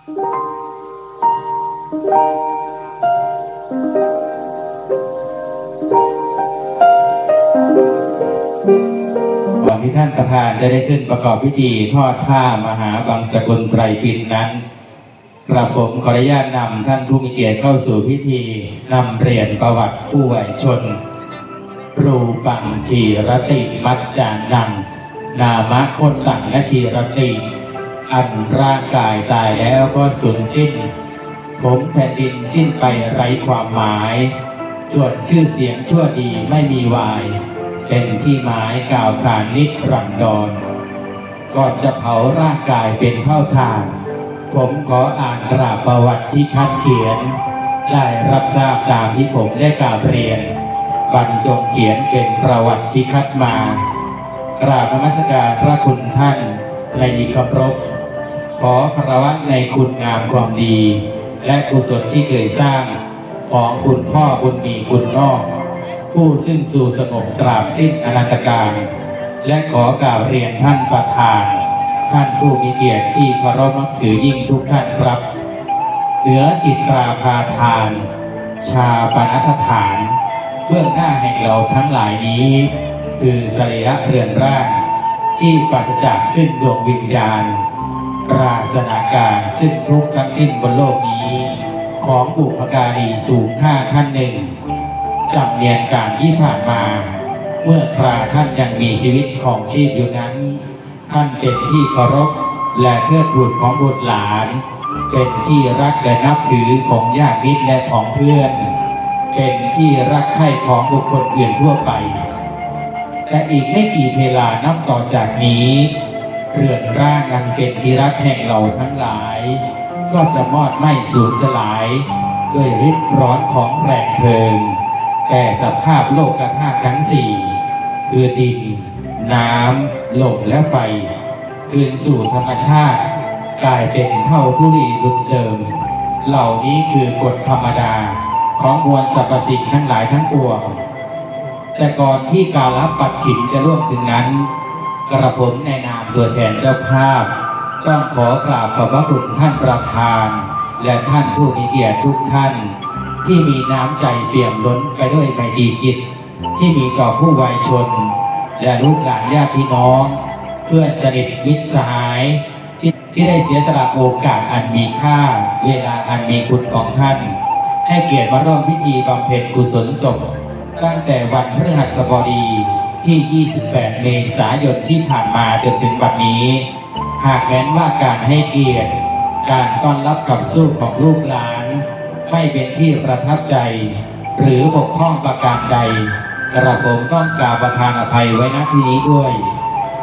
ก่อนที่ท่านประธานจะได้ขึ้นประกอบพิธีทอดผ้ามหาบังสกุลไตรปิฎกนั้นกระผมขออนุญาตนำท่านผู้มีเกียรติเข้าสู่พิธีนำเรียนประวัติผู้ไหวชนรูปังชีรติมัจจานัง นามะคนตังนาชีรติ อันร่างกายตายแล้วก็สูญสิ้น ผมแผ่นดินสิ้นไปไร้ความหมาย ส่วนชื่อเสียงชั่วดีไม่มีวาย เป็นที่หมายกล่าวขานนิรันดรก่อนจะเผาร่างกายเป็นเท่าทาน ผมขออ่านกราบประวัติที่คัดเขียน ได้รับทราบตามที่ผมได้กล่าวเรียน บรรจงเขียนเป็นประวัติที่คัดมากราบนมัสการพระคุณท่านในยิคำรบ ขอคารวะในคุณงามความดี และกุศลที่เคยสร้างของคุณพ่อบุญมีคุณนอก ผู้ซึ่งสู่สงบตราบสิ้นอนันตการ และขอกล่าวเรียนท่านประธาน ท่านผู้มีเกียรติที่เคารพนับถือยิ่งทุกท่านครับ เหนือจิตราพาทาน ชาปนสถาน เบื้องหน้าแห่งเราทั้งหลายนี้ คือสรีระเรือนร่างที่ปราศจากซึ่งดวงวิญญาณ ราสนาการซึ่งทุกข์ทั้งสิ้นบนโลกนี้ ของบุพการีสูงค่าท่านหนึ่งจำเนียนการที่ผ่านมา เมื่อคราท่านยังมีชีวิตของชีพอยู่นั้น ท่านเป็นที่เคารพและเพื่อกูลของบุตรหลาน เป็นที่รักและนับถือของญาติมิตรและของเพื่อน เป็นที่รักใคร่ของบุคคลอื่นทั่วไป แต่อีกไม่กี่เวลานับต่อจากนี้ เรือนร่างอันเป็นที่รักแห่งเราทั้งหลาย ก็จะมอดไหม้สูญสลาย ด้วยฤทธิ์ร้อนของแรงเพลิง แต่สภาพโลกธาตุทั้งสี่คือดิน น้ำลมและไฟ คืนสู่ธรรมชาติ กลายเป็นเท่าทุลีดุจเดิม เหล่านี้คือกฎธรรมดาของมวลสรรพสิ่งทั้งหลายทั้งปวงแต่ก่อนที่กาลปัดฉิมจะล่วงถึงนั้น กระผมในนามตัวแทนเจ้าภาพ ต้องขอกราบขอบพระคุณท่านประธาน และท่านผู้มีเกียรติทุกท่าน ที่มีน้ำใจเปี่ยมล้นไปด้วยไมตรีจิต ที่มีต่อผู้วัยชน และลูกหลานญาติพี่น้อง เพื่อนสนิทมิตรสหายที่ที่ได้เสียสละโอกาสอันมีค่า เวลาอันมีคุณของท่าน ให้เกียรติมาร่วมพิธีบำเพ็ญกุศลศพตั้งแต่วันพฤหัสบดี ที่ 28 เมษายนที่ผ่านมาจนถึงบัดนี้ หากแม้นว่าการให้เกียรติ การต้อนรับกับสู้ของลูกหลาน ไม่เป็นที่ประทับใจ หรือบกพร่องประการใด กระผมต้องกราบประทานอภัยไว้ณที่นี้ด้วย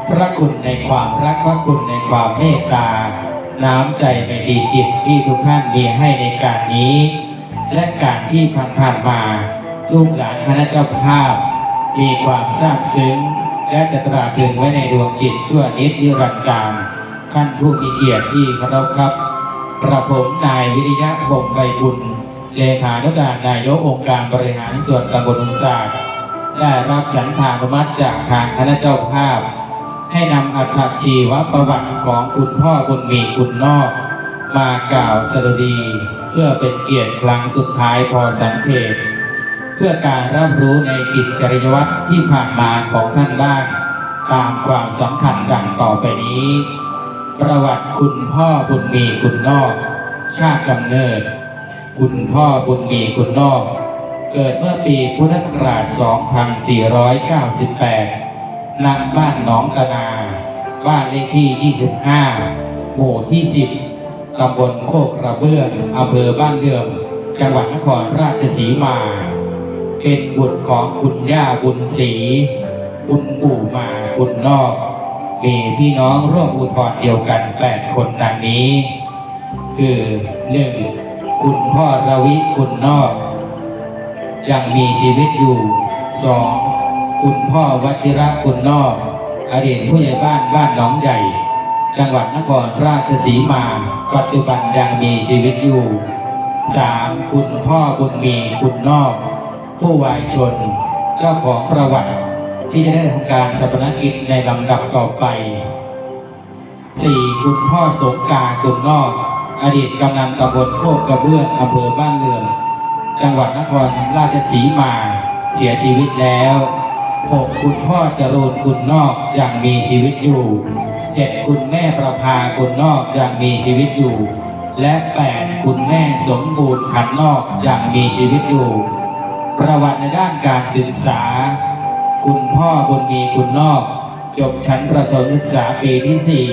พระคุณในความรักพระคุณในความเมตตา น้ำใจในดีจิตที่ทุกท่านมีให้ในการนี้ และการที่ผ่านๆมาลูกหลานคณะเจ้าภาพ มีความซาบซึ้ง และจะตราตรึงไว้ในดวงจิตชั่วนิดนิรันดร์การท่านผู้มีเกียรติที่เคารพครับ กระผมนายวิริยะพงศ์ใบบุญเลขานุการนายกองค์การบริหารส่วนตำบลอุศาสตร์ได้รับฉันทานุมัติจากทางคณะเจ้าภาพ ให้นำอัตชีวประวัติของคุณพ่อบุญมีคุณนอก มากล่าวสดุดี เพื่อเป็นเกียรติครั้งสุดท้ายพอสังเกต เพื่อการรับรู้ในกิจจริยวัตรที่ผ่านมาของท่านบ้างตามความสำคัญดังต่อไปนี้ ประวัติคุณพ่อบุญมีคุณนอก ชาติกำเนิด คุณพ่อบุญมีคุณนอก เกิดเมื่อปีพุทธศักราช 2498ณบ้านหนองตะนา บ้านเลขที่ 25 หมู่ที่ 10 ตำบลโคกระเบื้องอำเภอบ้านเดือมจังหวัดนครราชสีมา เป็นบุตรของคุณย่าบุญศรีคุณปู่มาคุณนอก มีพี่น้องร่วมอุทธร์เดียวกัน8คนดังนี้ คือ 1. คุณพ่อระวิคุณนอก ยังมีชีวิตอยู่ 2. คุณพ่อวชิระคุณนอก อดีตผู้ใหญ่บ้านบ้านหนองใหญ่ จังหวัดนครราชสีมา ปัจจุบันยังมีชีวิตอยู่ 3. คุณพ่อบุญมีคุณนอก ผู้วายชนเจ้าของประวัติ ที่จะได้ทำการชาปนกิจในลำดับต่อไป 4. คุณพ่อสงการคุณนอก อดีตกำนันตำบลโคกกระเบื้องอำเภอบ้านเรือนจังหวัดนครราชสีมาเสียชีวิตแล้วหกคุณพ่อจรูนคุณนอกยังมีชีวิตอยู่เจ็ดคุณแม่ประภาคุณนอกยังมีชีวิตอยู่ และแปดคุณแม่สมบูรณ์ขันนอกยังมีชีวิตอยู่ ด้านการศึกษา คุณพ่อบุญมีคุณนอกจบชั้นประถมศึกษาปีที่สี่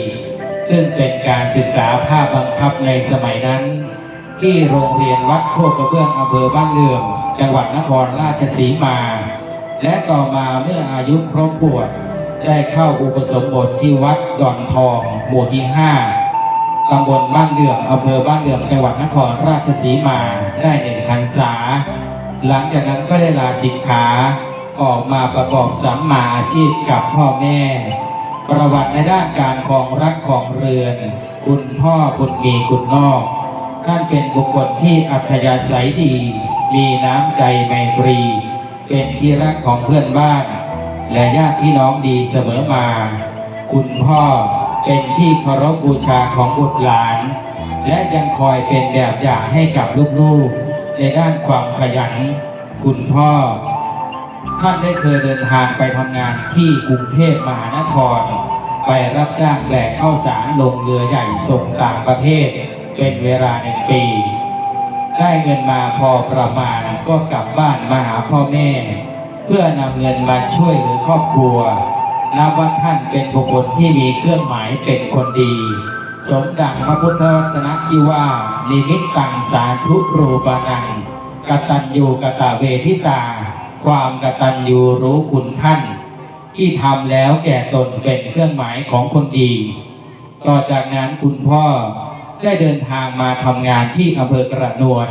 ซึ่งเป็นการศึกษาภาคบังคับในสมัยนั้น ที่โรงเรียนวัดโคกกระเบื้องอำเภอบ้านเรืองจังหวัดนครราชสีมา และต่อมาเมื่ออายุครบบวชได้เข้าอุปสมบทที่วัดดอนทอง หมู่ที่ห้าตำบลบ้านเรืองอำเภอบ้านเรืองจังหวัดนครราชสีมาได้หนึ่งพรรษา หลังจากนั้นก็ได้ลาสิกขาออกมาประกอบสัมมาอาชีพกับพ่อแม่ ประวัติในด้านการครองรักของเรือน คุณพ่อบุญมีคุณนอกท่านเป็นบุคคลที่อัธยาศัยดี มีน้ำใจไมตรี เป็นที่รักของเพื่อนบ้าน และญาติพี่น้องดีเสมอมา คุณพ่อเป็นที่เคารพบูชาของบุตรหลาน และยังคอยเป็นแบบอย่างให้กับลูกๆ ในด้านความขยัน คุณพ่อ ท่านได้เคยเดินทางไปทำงานที่กรุงเทพมหานคร ไปรับจ้างแบกข้าวสารลงเรือใหญ่ส่งต่างประเทศ เป็นเวลาหนึ่งปี ได้เงินมาพอประมาณก็กลับบ้านมาหาพ่อแม่ เพื่อนำเงินมาช่วยเหลือครอบครัวนับว่าท่านเป็นบุคคลที่มีเครื่องหมายเป็นคนดี สมดังพระพุทธรัตนที่ว่านิมิตตังสาธุรูปานังกตัญญูกตเวทิตา ความกตัญญูรู้คุณท่าน ที่ทำแล้วแก่ตนเป็นเครื่องหมายของคนดี ต่อจากนั้นคุณพ่อได้เดินทางมาทำงานที่อำเภอกระนวล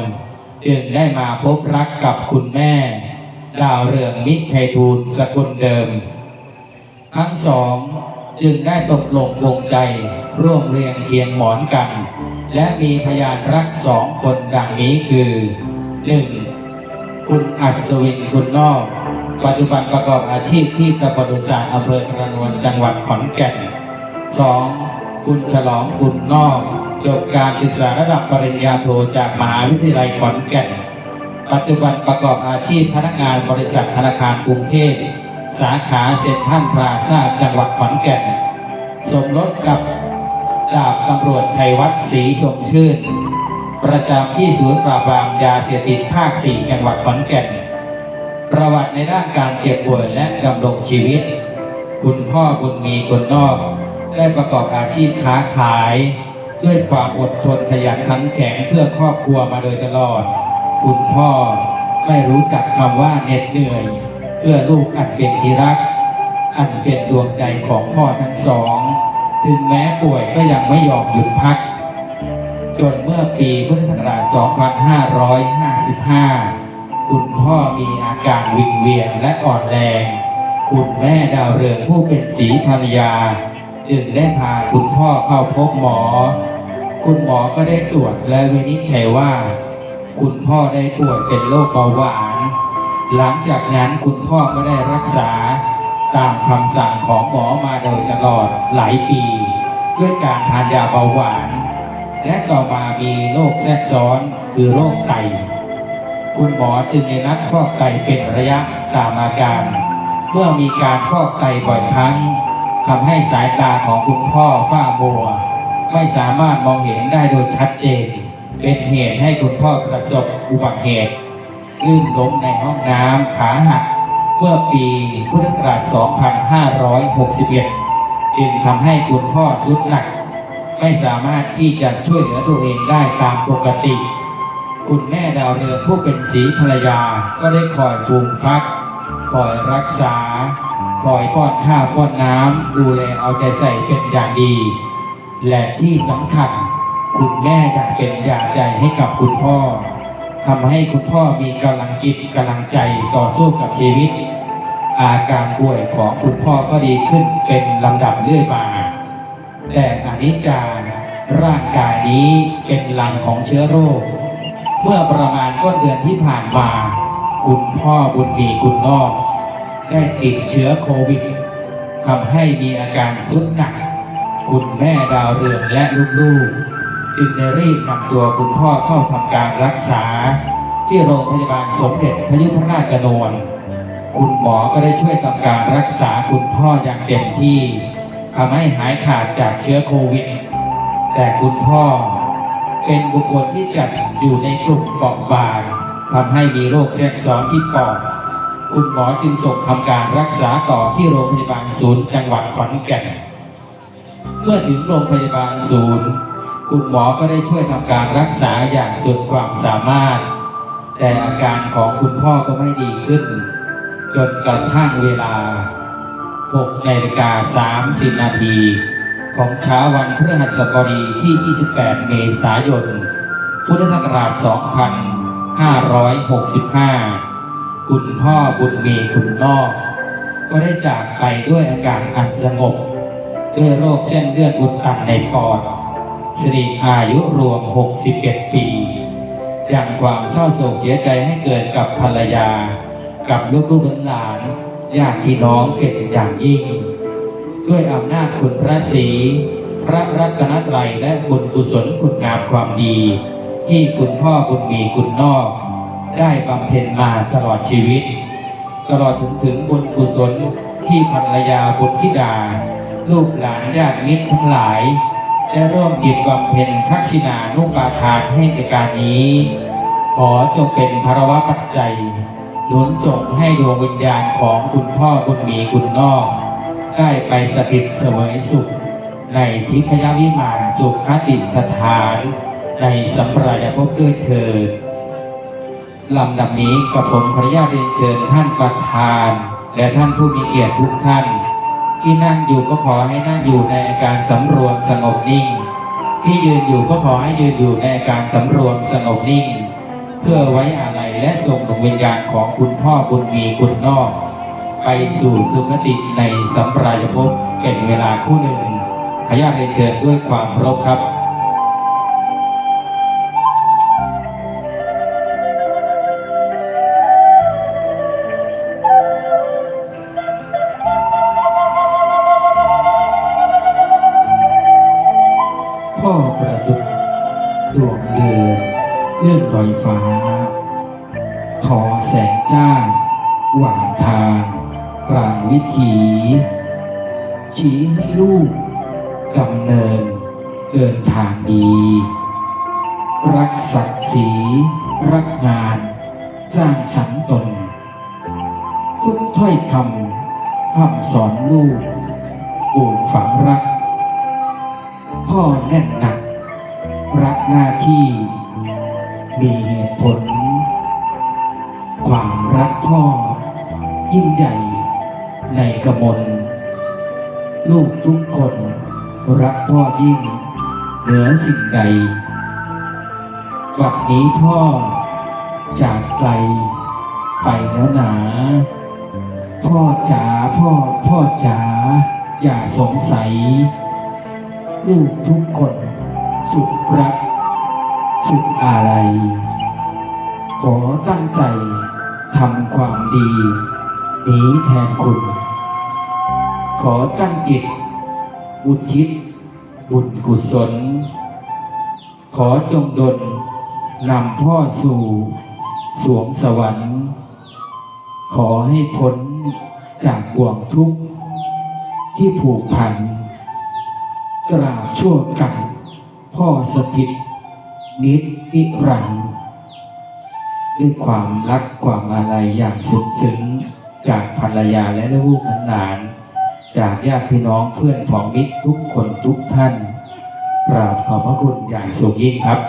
จึงได้มาพบรักกับคุณแม่ ดาวเรืองมิตรไพฑูรย์สกุลเดิม ทั้งสอง จึงได้ตกลงปลงใจร่วมเรียงเคียงหมอนกัน และมีพยานรักสองคนดังนี้คือหนึ่งคุณอัศวินคุณนอก ปัจจุบันประกอบอาชีพที่ตำบลอุษาอำเภอกระนวลจังหวัดขอนแก่นสองคุณฉลองคุณนอกจบการศึกษาระดับปริญญาโทจากมหาวิทยาลัยขอนแก่น ปัจจุบันประกอบอาชีพพนักงานบริษัทธนาคารกรุงเทพ สาขาเซ็นทรัลพลาซาจังหวัดขอนแก่น สมรสกับดาบตำรวจชัยวัฒน์ศรีชมชื่น ประจำที่ศูนย์ปราบปรามยาเสพติดภาค 4 จังหวัดขอนแก่น ประวัติในด้านการเจ็บป่วยและดำรงชีวิต คุณพ่อบุญมีคนนอก ได้ประกอบอาชีพค้าขาย ด้วยความอดทนขยันขันแข็งเพื่อครอบครัวมาโดยตลอด คุณพ่อไม่รู้จักคำว่าเหน็ดเหนื่อย เพื่อลูกอันเป็นที่รัก อันเป็นดวงใจของพ่อทั้งสอง ถึงแม้ป่วยก็ยังไม่ยอมหยุดพัก จนเมื่อปีพุทธศักราช 2555 คุณพ่อมีอาการวิงเวียนและอ่อนแรง คุณแม่ดาวเรืองผู้เป็นศรีภรรยา จึงได้พาคุณพ่อเข้าพบหมอ คุณหมอก็ได้ตรวจและวินิจฉัยว่า คุณพ่อได้ป่วยเป็นโรคเบาหวาน หลังจากนั้นคุณพ่อก็ได้รักษาตามคำสั่งของหมอมาโดยตลอดหลายปี ด้วยการทานยาเบาหวาน และต่อมามีโรคแทรกซ้อนคือโรคไต คุณหมอจึงได้นัดฟอกไตเป็นระยะตามอาการ เมื่อมีการฟอกไตบ่อยครั้งทำให้สายตาของคุณพ่อฝ้ามัว ไม่สามารถมองเห็นได้โดยชัดเจน เป็นเหตุให้คุณพ่อประสบอุบัติเหตุ ลื่นล้มในห้องน้ำขาหักเมื่อปีพุทธศักราช 2561 จึงทำให้คุณพ่อสุดหนัก ไม่สามารถที่จะช่วยเหลือตัวเองได้ตามปกติ คุณแม่ดาวเรืองผู้เป็นศรีภรรยาก็ได้คอยฟูมฟัก คอยรักษา คอยป้อนข้าวป้อนน้ำดูแลเอาใจใส่เป็นอย่างดี และที่สำคัญ คุณแม่ยังเป็นยาใจให้กับคุณพ่อ ทำให้คุณพ่อมีกำลังจิตกำลังใจต่อสู้กับชีวิต อาการป่วยของคุณพ่อก็ดีขึ้นเป็นลำดับเรื่อยมา แต่อนิจจาร่างกายนี้เป็นหลังของเชื้อโรค เมื่อประมาณต้นเดือนที่ผ่านมา คุณพ่อบุญมีคุณนอก ได้ติดเชื้อโควิดทำให้มีอาการสุดหนัก คุณแม่ดาวเรืองและลูกๆ จึงได้รีบนำตัวคุณพ่อเข้าทำการรักษา ที่โรงพยาบาลสมเด็จพระยุพราชกนวนคุณหมอก็ได้ช่วยทำการรักษาคุณพ่ออย่างเต็มที่ทำให้หายขาดจากเชื้อโควิด แต่คุณพ่อเป็นบุคคลที่จัดอยู่ในกลุ่มเปราะบางทำให้มีโรคแทรกซ้อนที่ปอด คุณหมอจึงส่งทำการรักษาต่อที่โรงพยาบาลศูนย์จังหวัดขอนแก่น เมื่อถึงโรงพยาบาลศูนย์ คุณหมอก็ได้ช่วยทำการรักษาอย่างสุดความสามารถ แต่อาการของคุณพ่อก็ไม่ดีขึ้น จนกระทั่งเวลา6นาฬิกา30 นาที ของเช้าวันพฤหัสบดีที่ 28 เมษายน พุทธศักราช 2565 คุณพ่อบุญมีคุณนอก ก็ได้จากไปด้วยอาการอันสงบ ด้วยโรคเส้นเลือดอุดตันในปอด สิริอายุรวม 67 ปีอย่างความเศร้าโศกเสียใจให้เกิดกับภรรยา กับลูกๆหลานญาติพี่น้องเป็นอย่างยิ่ง ด้วยอำนาจคุณพระศรีพระรัตนตรัยและบุญกุศลคุณงามความดี ที่คุณพ่อบุญมีคุณนอก ได้บำเพ็ญมาตลอดชีวิต ตลอดถึงถึงบุญกุศลที่ภรรยาบุตรธิดา ลูกหลานญาติมิตรทั้งหลาย ได้ร่วมจิตบำเพ็ญทักษิณานุปาทานให้ในการนี้ ขอจงเป็นภรวะปัจจัยหนุนส่งให้ดวงวิญญาณของคุณพ่อบุญมีคุณนอก ได้ไปสถิตเสวยสุข ในทิพยวิมานสุขคติสถาน ในสัมปรายภพด้วยเถิดลำดับนี้กับผมขออนุญาตเรียนเชิญท่านประธาน และท่านผู้มีเกียรติทุกท่าน ที่นั่งอยู่ก็ขอให้นั่งอยู่ในอาการสำรวมสงบนิ่ง ที่ยืนอยู่ก็ขอให้ยืนอยู่ในอาการสำรวมสงบนิ่ง เพื่อไว้อาลัยและส่งดวงวิญญาณของคุณพ่อบุญมีคุณนอก ไปสู่สุคติในสัมปรายภพเป็นเวลาคู่หนึ่งขออนุญาตเรียนเชิญด้วยความเคารพครับ พ่อประดุจดวงเดือนเลื่อนลอยฟ้า ขอแสงจ้าหว่างทางกลางวิถี ชี้ให้ลูกดำเนินเดินทางดี รักศักดิ์ศรีรักงาน สร้างสรรค์ตน ทุกถ้อยคำห้ำสอนลูกปลูกฝังรัก แน่นหนัก รักหน้าที่มีเหตุผล ความรักพ่อ ยิ่งใหญ่ในกระมลลูกทุกคน รักพ่อยิ่ง เหนือสิ่งใดกวันนี้พ่อ จากไกล ไปแล้วหนา พ่อจ๋าพ่อพ่อจ๋าอย่าสงสัย ลูกทุกคน สุดรัก สุดอาลัย ขอตั้งใจทำความดีนี้แทนคุณ ขอตั้งจิต อุทิศ บุญกุศล ขอจงดลนำพ่อสู่ สวงสวรรค์ ขอให้พ้นจากบ่วงทุกข์ที่ผูกพัน กราวชั่วกันพ่อสถิตนิดนิรันดร์ด้วยความรักความอาลัยอย่างสุดซึ้งจากภรรยาและลูกหลาน จากญาติพี่น้องเพื่อนของมิตรทุกคนทุกท่านกราบขอบพระคุณอย่างสูงยิ่งครับ